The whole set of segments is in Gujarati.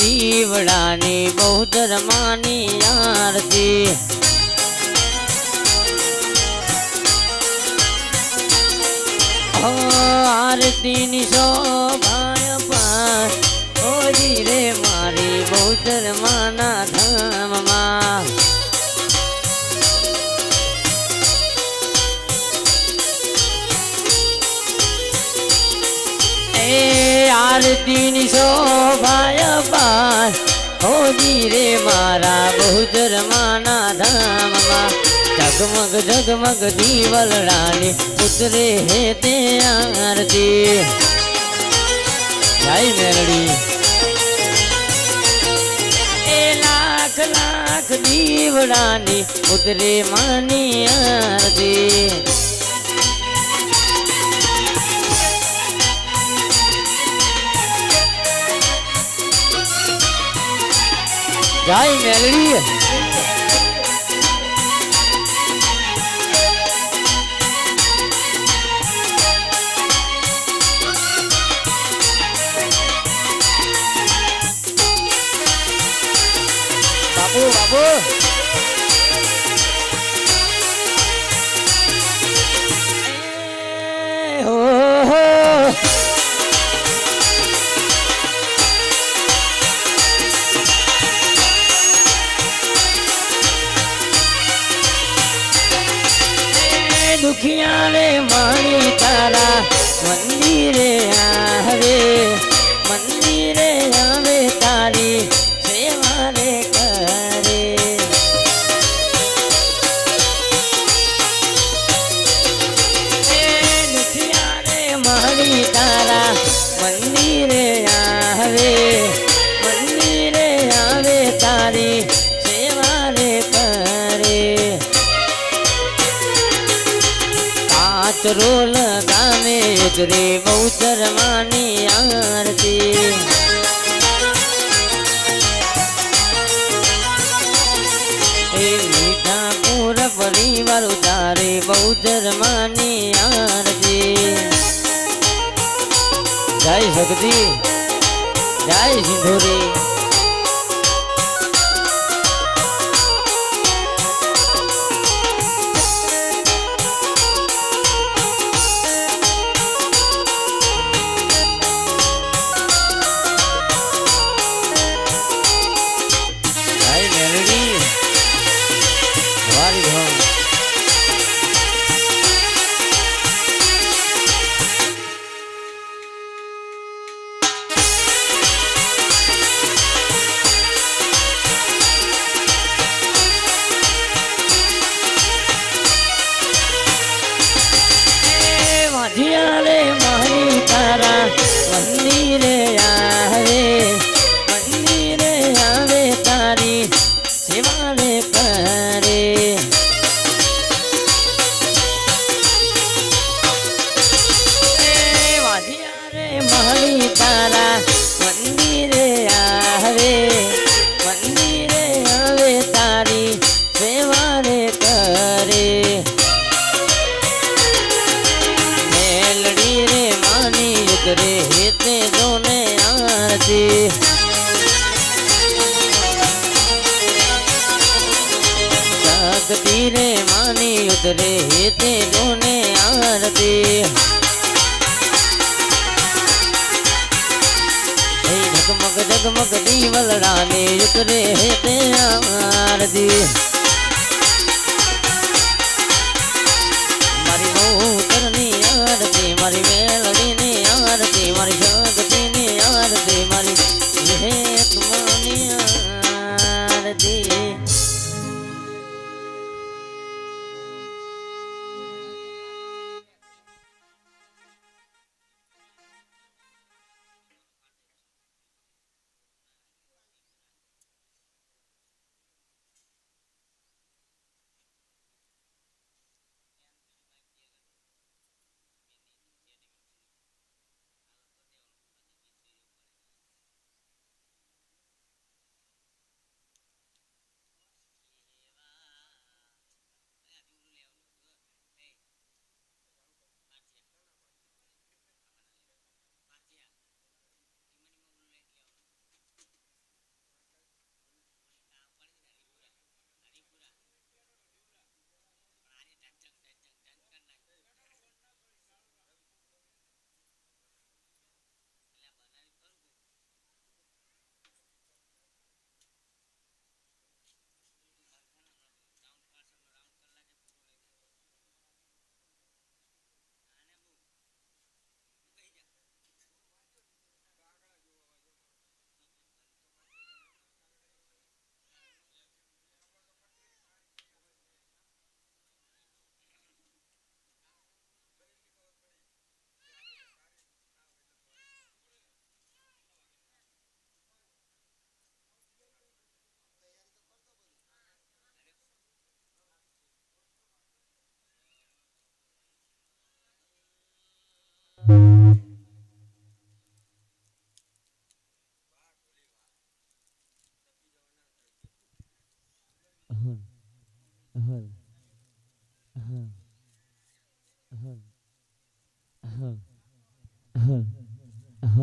દીવડાની બહુ ધર્માની આરતી. આરતીની શોભાય આરતીની શોભાય પાર હોજી રે મારા બહુજર માના ધામમાં. જગમગ જગમગ દીવલ રાની ઉતરે હે તે આરતી. જય મેરડી. એ લાખ લાખ દીવડાની ઉતરે માની આરતી. જય મેલડી બાપુ બાબુ એ દુખિયા રે માણી તારા મંદિરે આવે. કાચરોલ ગામે ઉતરે બહુચર માની આરતી. એ મીઠા પૂર પરિવાર ઉતારે બહુચર માની આરતી. જય શક્તિ જય સિંધુરી Devale હેતે જોને આરતી. હે ઝગમગ ઝગમગ દીવલડાને ઉતરે હેતે આરતી.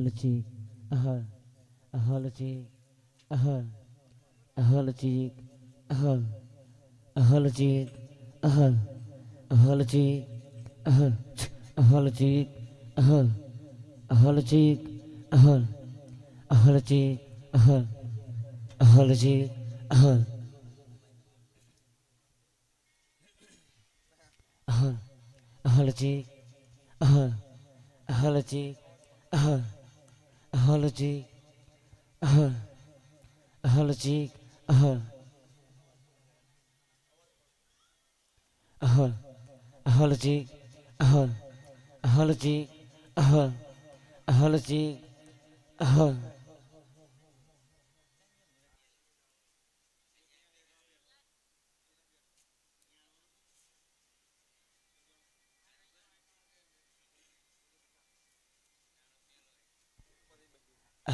أهالتي أهال أهالتي أهال أهالتي أهال أهالتي أهال أهالتي أهال أهالتي أهال أهالتي أهال أهالتي أهال أهالتي أهال أهل أهلتي أهل أهلتي أهل Allergic. Uh, allergic. Uh, uh, allergic. Uh, allergic. Uh, allergic. Uh,